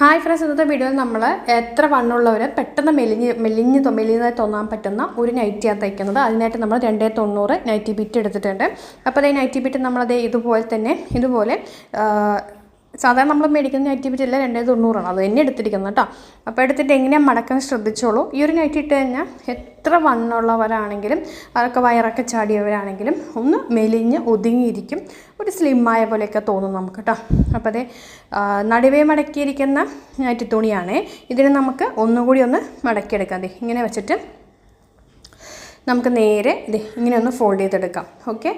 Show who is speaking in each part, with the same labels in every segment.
Speaker 1: Hi friends ഇന്നത്തെ വീഡിയോയിൽ നമ്മൾ എത്ര വണ്ണുള്ളവർ പെട്ടെന്ന് മെലിഞ്ഞ് മെലിഞ്ഞ് മെലിഞ്ഞതായി തോന്നാൻ പറ്റുന്ന ഒരു നൈറ്റിയാണ് തയ്ക്കുന്നത്. അതിനായിട്ട് നമ്മൾ രണ്ടേ തൊണ്ണൂറ് നൈറ്റി ബിറ്റ് എടുത്തിട്ടുണ്ട്. അപ്പോൾ അതേ നൈറ്റി ബിറ്റ് നമ്മളത് ഇതുപോലെ തന്നെ ഇതുപോലെ സാധാരണ നമ്മൾ മേടിക്കുന്ന നൈറ്റി പറ്റില്ല രണ്ടേ തൊണ്ണൂറാണ്. അത് തന്നെ എടുത്തിരിക്കുന്നത് കേട്ടോ. അപ്പോൾ എടുത്തിട്ട് എങ്ങനെയാണ് മടക്കാൻ ശ്രദ്ധിച്ചോളൂ. ഈ ഒരു നൈറ്റി ഇട്ട് കഴിഞ്ഞാൽ എത്ര വണ്ണുള്ളവരാണെങ്കിലും അതൊക്കെ വയറൊക്കെ ചാടിയവരാണെങ്കിലും ഒന്ന് മെലിഞ്ഞ് ഒതുങ്ങിയിരിക്കും. ഒരു സ്ലിമ്മായ പോലെയൊക്കെ തോന്നും നമുക്ക് കേട്ടോ. അപ്പോൾ അതേ നടുവേ മടക്കിയിരിക്കുന്ന നൈറ്റി തുണിയാണേ. ഇതിനെ നമുക്ക് ഒന്നുകൂടി ഒന്ന് മടക്കിയെടുക്കാം. അതെ ഇങ്ങനെ വെച്ചിട്ട് നമുക്ക് നേരെ ഇത് ഇങ്ങനെ ഒന്ന് ഫോൾഡ് ചെയ്തെടുക്കാം. ഓക്കെ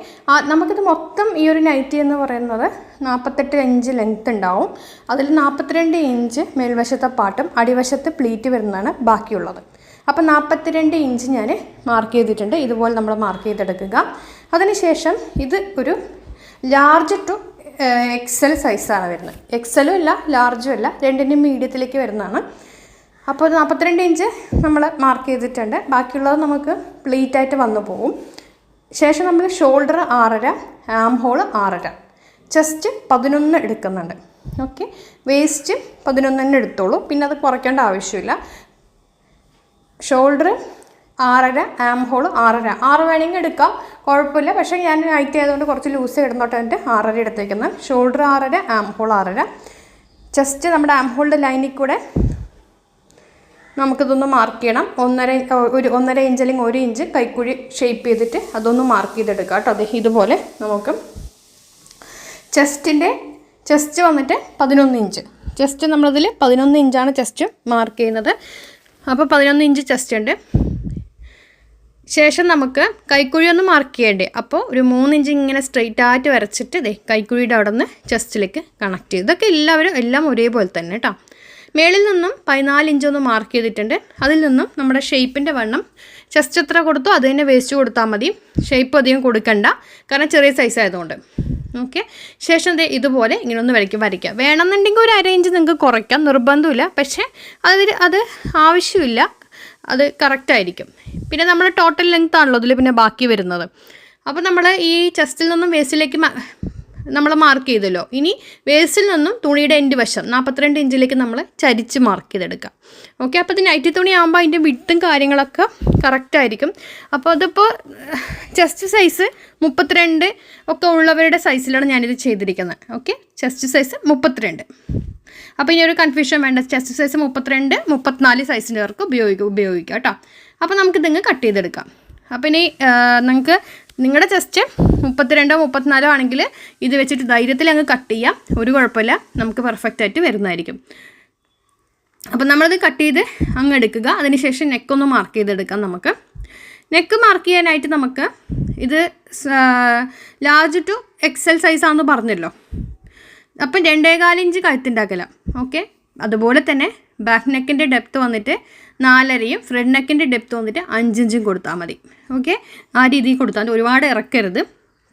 Speaker 1: നമുക്കിത് മൊത്തം ഈ ഒരു നൈറ്റി എന്ന് പറയുന്നത് നാൽപ്പത്തെട്ട് ഇഞ്ച് ലെങ്ത്ത് ഉണ്ടാവും. അതിൽ നാൽപ്പത്തിരണ്ട് ഇഞ്ച് മേൽവശത്തെ പാട്ടും അടിവശത്ത് പ്ലീറ്റ് വരുന്നതാണ് ബാക്കിയുള്ളത്. അപ്പോൾ നാൽപ്പത്തിരണ്ട് ഇഞ്ച് ഞാൻ മാർക്ക് ചെയ്തിട്ടുണ്ട്. ഇതുപോലെ നമ്മൾ മാർക്ക് ചെയ്തെടുക്കുക. അതിനുശേഷം ഇത് ഒരു ലാർജ് ടു എക്സൽ സൈസാണ് വരുന്നത്. എക്സലും ഇല്ല ലാർജും അല്ല രണ്ടിന്റെയും മീഡിയത്തിലേക്ക് വരുന്നതാണ്. അപ്പോൾ ഒരു നാൽപ്പത്തിരണ്ട് ഇഞ്ച് നമ്മൾ മാർക്ക് ചെയ്തിട്ടുണ്ട്. ബാക്കിയുള്ളത് നമുക്ക് പ്ലീറ്റായിട്ട് വന്നു പോകും ശേഷം നമ്മൾ ഷോൾഡർ ആറര ആം ഹോൾ ആറര. ചെസ്റ്റ് പതിനൊന്ന് എടുക്കുന്നുണ്ട്. ഓക്കെ വേസ്റ്റ് പതിനൊന്ന് തന്നെ എടുത്തോളൂ. പിന്നെ അത് കുറയ്ക്കേണ്ട ആവശ്യമില്ല. ഷോൾഡർ ആറര ആം ഹോൾ ആറര. ആറ് വേണമെങ്കിൽ എടുക്കാം. കുഴപ്പമില്ല. പക്ഷേ ഞാൻ നൈറ്റ് ആയതുകൊണ്ട് കുറച്ച് ലൂസ് ഇടുന്നോട്ട് എന്റെ ആറര എടുത്തേക്കുന്നത്. ഷോൾഡർ ആറര ആം ഹോൾ ആറര. ചെസ്റ്റ് നമ്മുടെ ആം ഹോളിന്റെ ലൈനിൽ കൂടെ നമുക്കിതൊന്ന് മാർക്ക് ചെയ്യണം. ഒന്നര ഒരു ഒന്നര ഇഞ്ച് അല്ലെങ്കിൽ ഒരു ഇഞ്ച് കൈക്കുഴി ഷേപ്പ് ചെയ്തിട്ട് അതൊന്ന് മാർക്ക് ചെയ്തെടുക്കാം കേട്ടോ. അതെ ഇതുപോലെ നമുക്ക് ചെസ്റ്റിന്റെ ചെസ്റ്റ് വന്നിട്ട് പതിനൊന്ന് ഇഞ്ച് ചെസ്റ്റ് നമ്മളതിൽ പതിനൊന്ന് ഇഞ്ചാണ് ചെസ്റ്റ് മാർക്ക് ചെയ്യുന്നത്. അപ്പോൾ പതിനൊന്ന് ഇഞ്ച് ചെസ്റ്റ് ഉണ്ട്. ശേഷം നമുക്ക് കൈക്കുഴി ഒന്ന് മാർക്ക് ചെയ്യേണ്ടേ. അപ്പോൾ ഒരു മൂന്ന് ഇഞ്ച് ഇങ്ങനെ സ്ട്രെയിറ്റ് ആയിട്ട് വരച്ചിട്ട് ഇതേ കൈക്കുഴിയുടെ അവിടെ നിന്ന് ചെസ്റ്റിലേക്ക് കണക്ട് ചെയ്യും ഇതൊക്കെ എല്ലാവരും എല്ലാം ഒരേപോലെ തന്നെ കേട്ടോ. മേളിൽ നിന്നും പതിനാല് ഇഞ്ച് ഒന്ന് മാർക്ക് ചെയ്തിട്ടുണ്ട്. അതിൽ നിന്നും നമ്മുടെ ഷേപ്പിന്റെ വണ്ണം ചെസ്റ്റ് എത്ര കൊടുത്തോ അത് തന്നെ വേസ്റ്റ് കൊടുത്താൽ മതി. ഷേപ്പ് അധികം കൊടുക്കണ്ട. കാരണം ചെറിയ സൈസ് ആയതുകൊണ്ട്. ഓക്കെ ശേഷം ദേ ഇതുപോലെ ഇങ്ങനെ ഒന്ന് വരയ്ക്കും വരയ്ക്കുക വേണമെന്നുണ്ടെങ്കിൽ ഒരു അര ഇഞ്ച് നിങ്ങൾക്ക് കുറയ്ക്കാം. നിർബന്ധമില്ല. പക്ഷേ അതിൽ അത് ആവശ്യമില്ല. അത് കറക്റ്റായിരിക്കും പിന്നെ നമ്മൾ ടോട്ടൽ ലെങ്ത് ആണല്ലോ അതിൽ പിന്നെ ബാക്കി വരുന്നത്. അപ്പോൾ നമ്മൾ ഈ ചെസ്റ്റിൽ നിന്നും വേസ്റ്റിലേക്ക് നമ്മൾ മാർക്ക് ചെയ്തല്ലോ. ഇനി വേസ്റ്റിൽ നിന്നും തുണിയുടെ എൻഡ് വശം നാൽപ്പത്തിരണ്ട് ഇഞ്ചിലേക്ക് നമ്മൾ ചരിച്ച് മാർക്ക് ചെയ്തെടുക്കാം. ഓക്കെ അപ്പോൾ ഇത് നൈറ്റി തുണി ആകുമ്പോൾ അതിന്റെ വിട്ടും കാര്യങ്ങളൊക്കെ കറക്റ്റ് ആയിരിക്കും. അപ്പോൾ അതിപ്പോൾ ചെസ്റ്റ് സൈസ് മുപ്പത്തിരണ്ട് ഒക്കെ ഉള്ളവരുടെ സൈസിലാണ് ഞാനിത് ചെയ്തിരിക്കുന്നത്. ഓക്കെ ചെസ്റ്റ് സൈസ് മുപ്പത്തിരണ്ട്. അപ്പോൾ ഇനി ഒരു കൺഫ്യൂഷൻ വേണ്ട. ചെസ്റ്റ് സൈസ് മുപ്പത്തിരണ്ട് മുപ്പത്തിനാല് സൈസിന്റെ വർക്ക് ഉപയോഗിക്കുക ഉപയോഗിക്കാം കേട്ടോ. അപ്പോൾ നമുക്കിതങ്ങ് കട്ട് ചെയ്തെടുക്കാം. അപ്പം ഇനി നിങ്ങൾക്ക് നിങ്ങളുടെ ചെസ്റ്റ് മുപ്പത്തിരണ്ടോ മുപ്പത്തിനാലോ ആണെങ്കിൽ ഇത് വെച്ചിട്ട് ധൈര്യത്തിൽ അങ്ങ് കട്ട് ചെയ്യാം. ഒരു കുഴപ്പമില്ല. നമുക്ക് പെർഫെക്റ്റ് ആയിട്ട് വരുന്നതായിരിക്കും. അപ്പം നമ്മളത് കട്ട് ചെയ്ത് അങ്ങ് എടുക്കുക. അതിനുശേഷം നെക്കൊന്ന് മാർക്ക് ചെയ്തെടുക്കാം നമുക്ക്. നെക്ക് മാർക്ക് ചെയ്യാനായിട്ട് നമുക്ക് ഇത് ലാർജ് ടു എക്സൽ സൈസാണെന്ന് പറഞ്ഞല്ലോ. അപ്പം രണ്ടേകാലിഞ്ച് അകലം ഓക്കെ അതുപോലെ തന്നെ ബാക്ക് നെക്കിന്റെ ഡെപ്ത്ത് വന്നിട്ട് നാലരയും ഫ്രണ്ട് നെക്കിന്റെ ഡെപ്ത്ത് വന്നിട്ട് അഞ്ചിഞ്ചും കൊടുത്താൽ മതി. ഓക്കെ? ആ രീതിയിൽ കൊടുത്താൽ മതി. ഒരുപാട് ഇറക്കരുത്.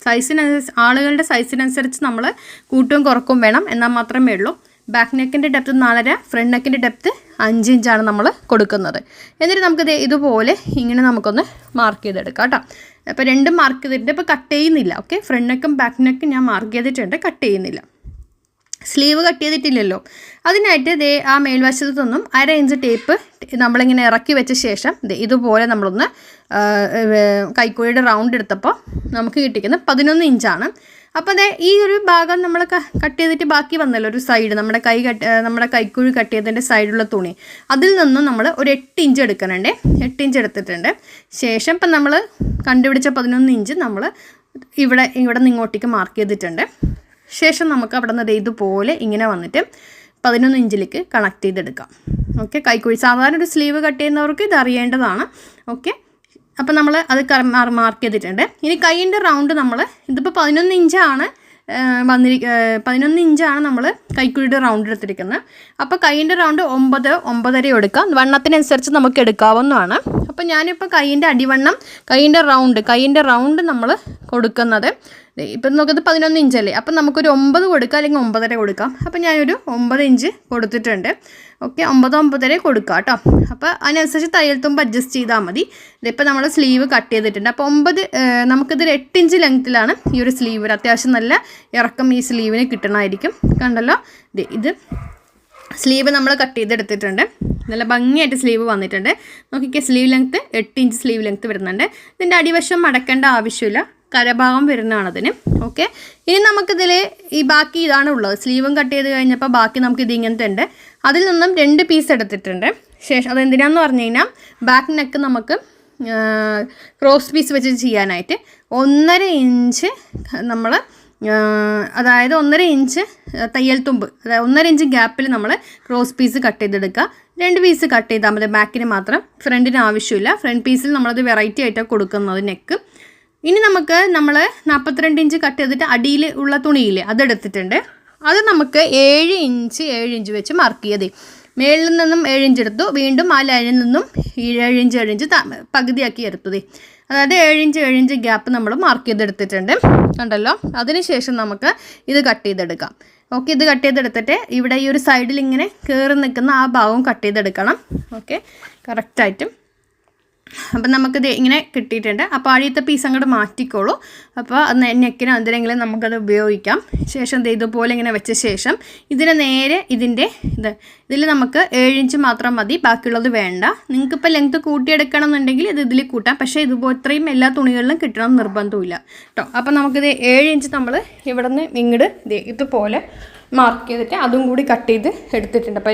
Speaker 1: സൈസിനനുസരിച്ച് ആളുകളുടെ സൈസിനനുസരിച്ച് നമ്മൾ കൂട്ടും കുറക്കും വേണം. എന്നാൽ മാത്രമേ ഉള്ളൂ. ബാക്ക് നെക്കിന്റെ ഡെപ്ത്ത് നാലര ഫ്രണ്ട് നെക്കിന്റെ ഡെപ്ത്ത് അഞ്ച് ഇഞ്ചാണ് നമ്മൾ കൊടുക്കുന്നത്. എന്നിട്ട് നമുക്കിത് ഇതുപോലെ ഇങ്ങനെ നമുക്കൊന്ന് മാർക്ക് ചെയ്തെടുക്കാം കേട്ടോ. അപ്പോൾ രണ്ടും മാർക്ക് ചെയ്തിട്ടുണ്ട്. ഇപ്പോൾ കട്ട് ചെയ്യുന്നില്ല. ഓക്കെ? ഫ്രണ്ട് നെക്കും ബാക്ക് നെക്കും ഞാൻ മാർക്ക് ചെയ്തിട്ടുണ്ട്. കട്ട് ചെയ്യുന്നില്ല. സ്ലീവ് കട്ട് ചെയ്തിട്ടില്ലല്ലോ. അതിനായിട്ട് ദേ ആ മേൽവശത്തു നിന്നും അര ഇഞ്ച് ടേപ്പ് നമ്മളിങ്ങനെ ഇറക്കി വെച്ച ശേഷം ഇതുപോലെ നമ്മളൊന്ന് കൈക്കൂലിയുടെ റൗണ്ട് എടുത്തപ്പോൾ നമുക്ക് കിട്ടിക്കുന്നത് പതിനൊന്ന് ഇഞ്ചാണ്. അപ്പോൾ അതെ ഈ ഒരു ഭാഗം നമ്മൾ കട്ട് ചെയ്തിട്ട് ബാക്കി വന്നല്ലോ ഒരു സൈഡ് നമ്മുടെ കൈ കട്ട് നമ്മുടെ കൈക്കുഴി കട്ട് ചെയ്തതിന്റെ സൈഡിലുള്ള തുണി. അതിൽ നിന്നും നമ്മൾ ഒരു എട്ട് ഇഞ്ച് എടുക്കണുണ്ട് എട്ട് ഇഞ്ച് എടുത്തിട്ടുണ്ട്. ശേഷം ഇപ്പം നമ്മൾ കണ്ടുപിടിച്ച പതിനൊന്ന് ഇഞ്ച് നമ്മൾ ഇവിടെ ഇവിടെ നിന്ന് ഇങ്ങോട്ടേക്ക് മാർക്ക് ചെയ്തിട്ടുണ്ട്. ശേഷം നമുക്ക് അവിടെ നിന്ന് ഇതുപോലെ ഇങ്ങനെ വന്നിട്ട് പതിനൊന്ന് ഇഞ്ചിലേക്ക് കണക്ട് ചെയ്തെടുക്കാം. ഓക്കെ കൈക്കുഴി സാധാരണ ഒരു സ്ലീവ് കട്ട് ചെയ്യുന്നവർക്ക് ഇത് അറിയേണ്ടതാണ്. ഓക്കെ അപ്പോൾ നമ്മൾ അത് മാർക്ക് ചെയ്തിട്ടുണ്ട്. ഇനി കൈയിന്റെ റൗണ്ട് നമ്മൾ ഇതിപ്പോൾ പതിനൊന്ന് ഇഞ്ചാണ് വന്നിരി പതിനൊന്ന് ഇഞ്ചാണ് നമ്മൾ കൈക്കുഴിയുടെ റൗണ്ട് എടുത്തിരിക്കുന്നത്. അപ്പോൾ കൈയിന്റെ റൗണ്ട് ഒമ്പത് ഒമ്പതര എടുക്കാം. വണ്ണത്തിനനുസരിച്ച് നമുക്ക് എടുക്കാവുന്നതാണ്. അപ്പോൾ ഞാനിപ്പോൾ കൈയിന്റെ അടിവണ്ണം കൈയിന്റെ റൗണ്ട് കൈയിന്റെ റൗണ്ട് നമ്മൾ കൊടുക്കുന്നത്. ഇപ്പം നോക്കുന്നത് പതിനൊന്ന് ഇഞ്ചല്ലേ? അപ്പം നമുക്കൊരു ഒമ്പത് കൊടുക്കാം അല്ലെങ്കിൽ ഒമ്പതര കൊടുക്കാം. അപ്പം ഞാനൊരു ഒമ്പത് ഇഞ്ച് കൊടുത്തിട്ടുണ്ട്. ഓക്കെ ഒമ്പത് ഒമ്പതര കൊടുക്കാം കേട്ടോ. അപ്പോൾ അതിനനുസരിച്ച് തയ്യൽ തുമ്പ് അഡ്ജസ്റ്റ് ചെയ്താൽ മതി. ഇതിപ്പോൾ നമ്മൾ സ്ലീവ് കട്ട് ചെയ്തിട്ടുണ്ട്. അപ്പോൾ ഒമ്പത് നമുക്കിതൊരു എട്ട് ഇഞ്ച് ലെങ്ത്തിലാണ് ഈ ഒരു സ്ലീവ് അത്യാവശ്യം നല്ല ഇറക്കം ഈ സ്ലീവിന് കിട്ടണമായിരിക്കും. കണ്ടല്ലോ? ഇത് സ്ലീവ് നമ്മൾ കട്ട് ചെയ്തെടുത്തിട്ടുണ്ട്. നല്ല ഭംഗിയായിട്ട് സ്ലീവ് വന്നിട്ടുണ്ട്. നോക്കിക്കേ സ്ലീവ് ലെങ്ത്ത് എട്ട് ഇഞ്ച് സ്ലീവ് ലെങ്ത്ത് വരുന്നുണ്ട്. ഇതിന്റെ അടിവശം മടക്കേണ്ട ആവശ്യമില്ല. കരഭാഗം വരുന്നതാണ് അതിന്. ഓക്കെ ഇനി നമുക്കിതിൽ ഈ ബാക്കി ഇതാണ് ഉള്ളത്. സ്ലീവും കട്ട് ചെയ്ത് കഴിഞ്ഞപ്പോൾ ബാക്കി നമുക്ക് ഇത് ഇങ്ങനത്തെ ഉണ്ട് അതിൽ നിന്നും രണ്ട് പീസ് എടുത്തിട്ടുണ്ട്. ശേഷം അതെന്തിനാന്ന് പറഞ്ഞു കഴിഞ്ഞാൽ ബാക്ക് നെക്ക് നമുക്ക് ക്രോസ് പീസ് വെച്ച് ചെയ്യാനായിട്ട് ഒന്നര ഇഞ്ച് നമ്മൾ അതായത് ഒന്നര ഇഞ്ച് തയ്യൽ തുമ്പ് അതായത് ഒന്നര ഇഞ്ച് ഗ്യാപ്പിൽ നമ്മൾ ക്രോസ് പീസ് കട്ട് ചെയ്തെടുക്കുക. രണ്ട് പീസ് കട്ട് ചെയ്താൽ മതി. ബാക്കിന് മാത്രം. ഫ്രണ്ടിന് ആവശ്യമില്ല. ഫ്രണ്ട് പീസിൽ നമ്മളത് വെറൈറ്റി ആയിട്ടാണ് കൊടുക്കുന്നത് നെക്ക് ഇനി നമുക്ക് നമ്മൾ നാൽപ്പത്തിരണ്ട് ഇഞ്ച് കട്ട് ചെയ്തിട്ട് അടിയിൽ ഉള്ള തുണിയില്ലേ അതെടുത്തിട്ടുണ്ട്. അത് നമുക്ക് ഏഴ് ഇഞ്ച് ഏഴ് ഇഞ്ച് വെച്ച് മാർക്ക് ചെയ്തേ മേളിൽ നിന്നും ഏഴ് ഇഞ്ച് എടുത്തു വീണ്ടും ആ ലൈനിൽ നിന്നും ഏഴ് ഇഞ്ച് ഏഴ് ഇഞ്ച് പകുതിയാക്കി എടുത്തതേ അതായത് ഏഴ് ഇഞ്ച് ഏഴ് ഇഞ്ച് ഗ്യാപ്പ് നമ്മൾ മാർക്ക് ചെയ്തെടുത്തിട്ടുണ്ട്. കണ്ടല്ലോ? അതിനുശേഷം നമുക്ക് ഇത് കട്ട് ചെയ്തെടുക്കാം. ഓക്കെ ഇത് കട്ട് ചെയ്തെടുത്തിട്ട് ഇവിടെ ഈ ഒരു സൈഡിൽ ഇങ്ങനെ കയറി നിൽക്കുന്ന ആ ഭാഗം കട്ട് ചെയ്തെടുക്കണം. ഓക്കെ കറക്റ്റായിട്ടും അപ്പം നമുക്കിത് ഇങ്ങനെ കിട്ടിയിട്ടുണ്ട്. അപ്പോൾ അഴിയത്തെ പീസ് അങ്ങോട്ട് മാറ്റിക്കോളൂ. അപ്പോൾ അത് നെക്കിന് എന്തിനെങ്കിലും നമുക്കത് ഉപയോഗിക്കാം. ശേഷം ഇതുപോലെ ഇങ്ങനെ വെച്ച ശേഷം ഇതിന് നേരെ ഇതിന്റെ ഇത് ഇതിൽ നമുക്ക് ഏഴ് ഇഞ്ച് മാത്രം മതി ബാക്കിയുള്ളത് വേണ്ട. നിങ്ങൾക്കിപ്പോൾ ലെങ്ത് കൂട്ടിയെടുക്കണം എന്നുണ്ടെങ്കിൽ ഇത് ഇതിൽ കൂട്ടാം. പക്ഷേ ഇതുപോലെ ഇത്രയും എല്ലാ തുണികളിലും കിട്ടണം നിർബന്ധമില്ല കേട്ടോ അപ്പോൾ നമുക്കിത് ഏഴ് ഇഞ്ച് നമ്മൾ ഇവിടെ നിന്ന് ഇങ്ങോട്ട് ഇതുപോലെ മാർക്ക് ചെയ്തിട്ട് അതും കൂടി കട്ട് ചെയ്ത് എടുത്തിട്ടുണ്ട്. അപ്പോൾ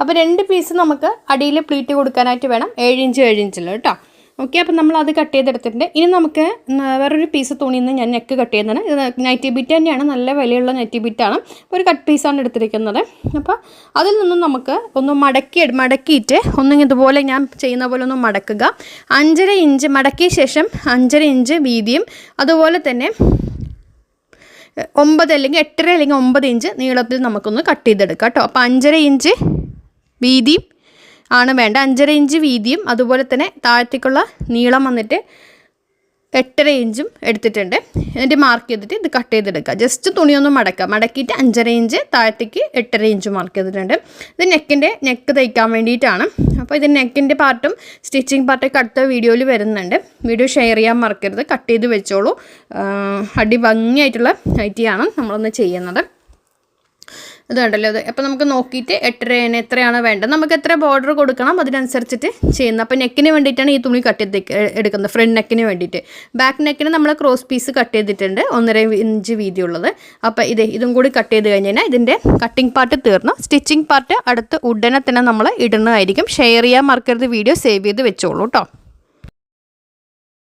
Speaker 1: അപ്പോൾ രണ്ട് പീസ് നമുക്ക് അടിയിൽ പ്ലീറ്റ് കൊടുക്കാനായിട്ട് വേണം. ഏഴ് ഇഞ്ച് ഏഴ് ഇഞ്ചിൽ കേട്ടോ. ഓക്കെ അപ്പോൾ നമ്മൾ അത് കട്ട് ചെയ്തെടുത്തിട്ടുണ്ട്. ഇനി നമുക്ക് വേറൊരു പീസ് തുണിയിൽ നിന്ന് ഞാൻ നെക്ക് കട്ട് ചെയ്യുന്നതാണ്. ഇത് നൈറ്റി ബിറ്റ് തന്നെയാണ്. നല്ല വിലയുള്ള നൈറ്റി ബിറ്റാണ് ഒരു കട്ട് പീസാണ് എടുത്തിരിക്കുന്നത്. അപ്പോൾ അതിൽ നിന്നും നമുക്ക് ഒന്ന് മടക്കി മടക്കിയിട്ട് ഒന്നും ഇതുപോലെ ഞാൻ ചെയ്യുന്ന പോലെ ഒന്ന് മടക്കുക. അഞ്ചര ഇഞ്ച് മടക്കിയ ശേഷം അഞ്ചര ഇഞ്ച് വീതിയും അതുപോലെ തന്നെ ഒമ്പത് അല്ലെങ്കിൽ എട്ടര അല്ലെങ്കിൽ ഒമ്പത് ഇഞ്ച് നീളത്തിൽ നമുക്കൊന്ന് കട്ട് ചെയ്തെടുക്കാം കേട്ടോ. അപ്പോൾ അഞ്ചര ഇഞ്ച് വീതിയും ആണ് വേണ്ട അഞ്ചര ഇഞ്ച് വീതിയും അതുപോലെ തന്നെ താഴത്തേക്കുള്ള നീളം വന്നിട്ട് എട്ടര ഇഞ്ചും എടുത്തിട്ടുണ്ട്. എന്നിട്ട് മാർക്ക് ചെയ്തിട്ട് ഇത് കട്ട് ചെയ്തെടുക്കുക. ജസ്റ്റ് തുണിയൊന്നും മടക്കുക. മടക്കിയിട്ട് അഞ്ചര ഇഞ്ച് താഴത്തേക്ക് എട്ടര ഇഞ്ച് മാർക്ക് ചെയ്തിട്ടുണ്ട്. ഇത് നെക്കിന്റെ നെക്ക് തയ്ക്കാൻ വേണ്ടിയിട്ടാണ്. അപ്പോൾ ഇത് നെക്കിന്റെ പാർട്ടും സ്റ്റിച്ചിങ് പാർട്ടൊക്കെ അടുത്ത വീഡിയോയിൽ വരുന്നുണ്ട്. വീഡിയോ ഷെയർ ചെയ്യാൻ മറക്കരുത്. കട്ട് ചെയ്ത് വെച്ചോളൂ. അടി ഭംഗിയായിട്ടുള്ള ഐറ്റിയാണ് നമ്മളൊന്ന് ചെയ്യുന്നത്. ഇത് കണ്ടല്ലോ? അത് അപ്പോൾ നമുക്ക് നോക്കിയിട്ട് എട്ടരേന് എത്രയാണ് വേണ്ടത്. നമുക്ക് എത്ര ബോർഡർ കൊടുക്കണം അതിനനുസരിച്ചിട്ട് ചെയ്യുന്നത്. അപ്പോൾ നെക്കിന് വേണ്ടിയിട്ടാണ് ഈ തുണി കട്ട് ചെയ്ത് എടുക്കുന്നത്. ഫ്രണ്ട് നെക്കിന് വേണ്ടിയിട്ട്. ബാക്ക് നെക്കിന് നമ്മൾ ക്രോസ് പീസ് കട്ട് ചെയ്തിട്ടുണ്ട്. ഒന്നര ഇഞ്ച് വീതിയുള്ളത്. അപ്പോൾ ഇത് ഇതും കൂടി കട്ട് ചെയ്ത് കഴിഞ്ഞ് കഴിഞ്ഞാൽ ഇതിന്റെ കട്ടിംഗ് പാർട്ട് തീർന്നു. സ്റ്റിച്ചിങ് പാർട്ട് അടുത്ത് ഉടനെ തന്നെ നമ്മൾ ഇടുന്നതായിരിക്കും. ഷെയർ ചെയ്യാൻ മറക്കരുത്. വീഡിയോ സേവ് ചെയ്ത് വെച്ചോളൂ കേട്ടോ